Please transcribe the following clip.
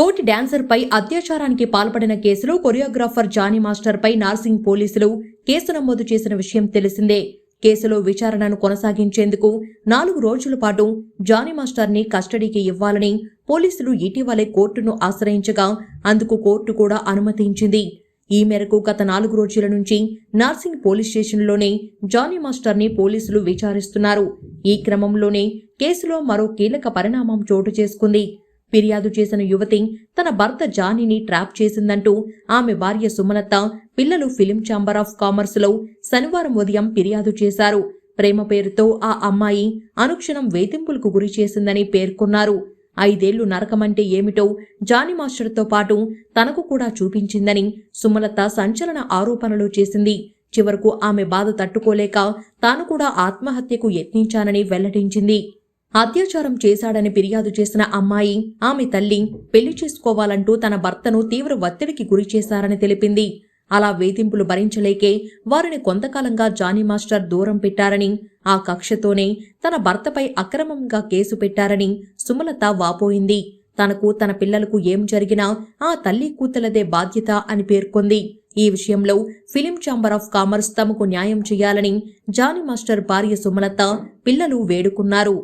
తోటి డాన్సర్పై అత్యాచారానికి పాల్పడిన కేసులో కొరియోగ్రాఫర్ జానీ మాస్టర్పై నార్సింగ్ పోలీసులు కేసు నమోదు చేసిన విషయం తెలిసిందే. కేసులో విచారణను కొనసాగించేందుకు నాలుగు రోజుల పాటు జానీ మాస్టర్ని కస్టడీకి ఇవ్వాలని పోలీసులు ఇటీవలే కోర్టును ఆశ్రయించగా అందుకు కోర్టు కూడా అనుమతించింది. ఈ మేరకు గత నాలుగు రోజుల నుంచి నార్సింగ్ పోలీస్ స్టేషన్లోనే జానీ మాస్టర్ని పోలీసులు విచారిస్తున్నారు. ఈ క్రమంలోనే కేసులో మరో కీలక పరిణామం చోటు చేసుకుంది. ఫిర్యాదు చేసిన యువతి తన భర్త జానీని ట్రాప్ చేసిందంటూ ఆమె భార్య సుమలత పిల్లలు ఫిలిం ఛాంబర్ ఆఫ్ కామర్స్లో శనివారం ఉదయం ఫిర్యాదు చేశారు. ప్రేమ పేరుతో ఆ అమ్మాయి అనుక్షణం వేధింపులకు గురి చేసిందని పేర్కొన్నారు. ఐదేళ్ళు నరకమంటే ఏమిటో జానీ మాస్టర్తో పాటు తనకు కూడా చూపించిందని సుమలత సంచలన ఆరోపణలు చేసింది. చివరకు ఆమె బాధ తట్టుకోలేక తాను కూడా ఆత్మహత్యకు యత్నించానని వెల్లడించింది. అత్యాచారం చేశాడని ఫిర్యాదు చేసిన అమ్మాయి ఆమె తల్లి పెళ్ళి చేసుకోవాలంటూ తన భర్తను తీవ్ర ఒత్తిడికి గురి చేశారని తెలిపింది. అలా వేధింపులు భరించలేకే వారిని కొంతకాలంగా జానీ మాస్టర్ దూరం పెట్టారని ఆ కక్షతోనే తన భర్తపై అక్రమంగా కేసు పెట్టారని సుమలత వాపోయింది. తనకు తన పిల్లలకు ఏం జరిగినా ఆ తల్లి కూతులదే బాధ్యత అని పేర్కొంది. ఈ విషయంలో ఫిలిం ఛాంబర్ ఆఫ్ కామర్స్ తమకు న్యాయం చేయాలని జానీ మాస్టర్ భార్య సుమలత పిల్లలు వేడుకున్నారు.